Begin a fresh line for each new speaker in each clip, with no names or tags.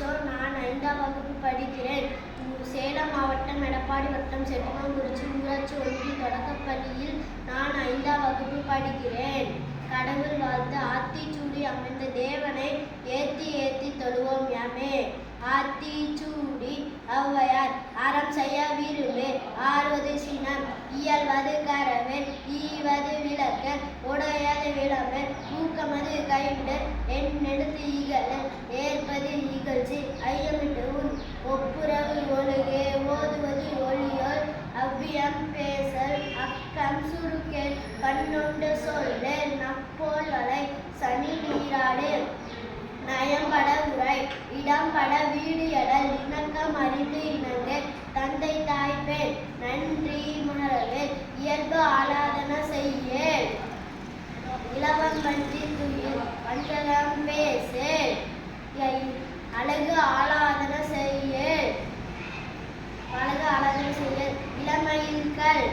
கிஷோர் நான் ஐந்தாம் வகுப்பு படிக்கிறேன். சேலம் மாவட்டம் எடப்பாடி வட்டம் செட்டிமாங்குறிச்சி ஊராட்சி ஒன்றிய தொடக்கப்பள்ளியில் நான் ஐந்தாம் வகுப்பு படிக்கிறேன். கடவுள் வாழ்த்து ஆத்திச்சூடி அமைந்த தேவனை ஏத்தி ஏத்தி தொழுவோம் யாமே. ஆத்திச்சூடி ஔவையார் அறம் செய்ய விரும்பு. ஆறுவது சினம் இயல்வது கரவே ஈவது கேட்க ஓடையாத விழாமல் மூக்கமது ஊக்கமது என் நெடுத்து ஈகலல் ஏற்பது இகழ்ச்சி. ஐயமிட்டு உன் ஒப்புரவு ஒழுகே ஓதுவது ஒளியோல் அவ்வியம் பேசல். அக்கம் சுருக்கேல் கண்ணுண்டு சொல்லே நப்போல் வலை சனி நீராடு. நயம்பட உரை இடம்பட வீடு இளவம் பன்றி துயில் வஞ்சகம் பேசேல் அழகு ஆலாதன செய்யேல் அழகு ஆலாதன செய்யல் இளமயில்கள்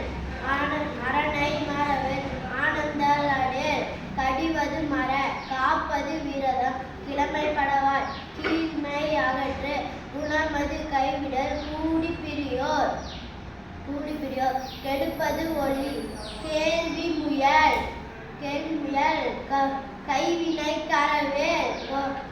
ஆன அரணை மரவன் ஆனந்தலடேல் கடிவது மர காப்பது விரதம் கிழமை படவாய் கீழ்மை அகற்று குணமது கைவிடல் கூடி பிரியோர் கூடி பிரியோர் கெடுப்பது ஒளி கேள்வி முயல் கேள்வி முயல் க- கைவினை கரவேல்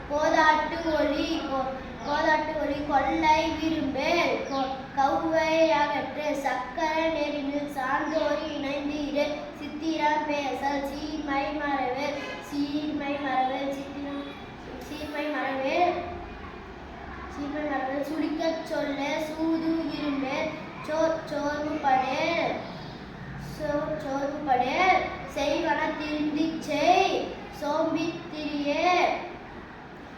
கோதாட்டு ஒளி கோ- கோதாட்டு ஒளி கொள்ளை விரும்பேல் கொ- கௌவை அகற்று சக்கர நெறினில் சார்ந்தோர் இணைந்து இரு சித்திரம் பேசல் சீமை மறவேல் சீர்மை மறவேல் சித்திரம் சீமை மறவேல் சீமை மறவேல் சுடிக்கச் சொல்ல சூது விரும்பேல் சோர் சோர்வு படேல் சோ- சோர்வு படேல் செய்வன திருந்திச் செய் சோம்பித்திரியே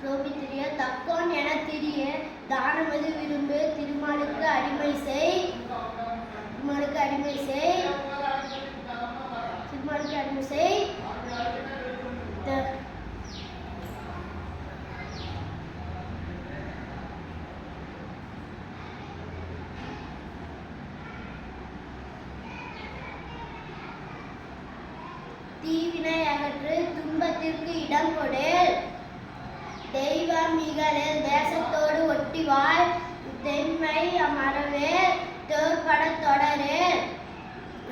சோம்பித்திரிய தக்கோன் என திரிய. தானமது விரும்பு திருமாலுக்கு அடிமை செய். திருமாலுக்கு அடிமை செய். திருமாலுக்கு அடிமை செய். தீவினை அகற்று துன்பத்திற்கு இடம் கொடு தெய்வம் இகழில் தேசத்தோடு ஒட்டி வாழ். தென்மை மரவே தோற்பட தொடரு.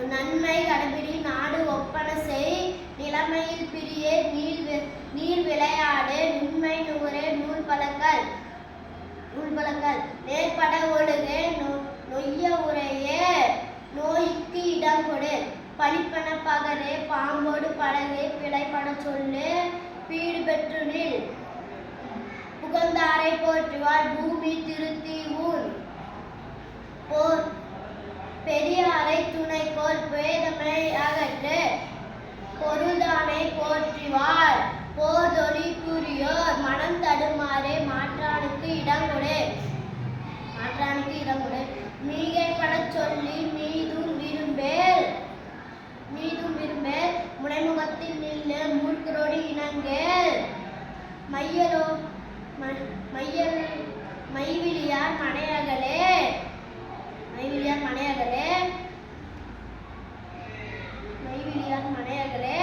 நன்மை கடைபிடி நாடு ஒப்பன செய். நிலைமையில் பிரிய நீர் வி- நீர் விளையாடு. நுண்மை நூறு நூல் பழக்கல். நூல் பழக்கல். நேர்பட ஒழு பழிப்பன பகலே பாம்போடு படகே பிழைப்பன சொல்லு பீடு பெற்று நில். புகழ்ந்தாரை போற்றுவார் பூமி திருத்தி ஊர். போர் பெரியாரை துணைக்கோள் பேதமை அகற்று பொருதானை போற்றிவார். போர்தொழி புரியோர் மனம் தடுமாறே மாற்றானுக்கு இடம் கொடு. மாற்றானுக்கு இடம் கொடு. மீகை பட சொல்லி மையல் மைவிலியார் மனையகலே. மைவிலியார் மனையகலே. மைவிலியார் மனையகலே.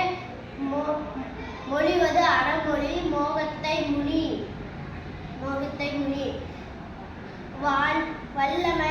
மொழிவது அறமொழி மோகத்தை முனி. மோகத்தை முனி. வாழ் வல்லமை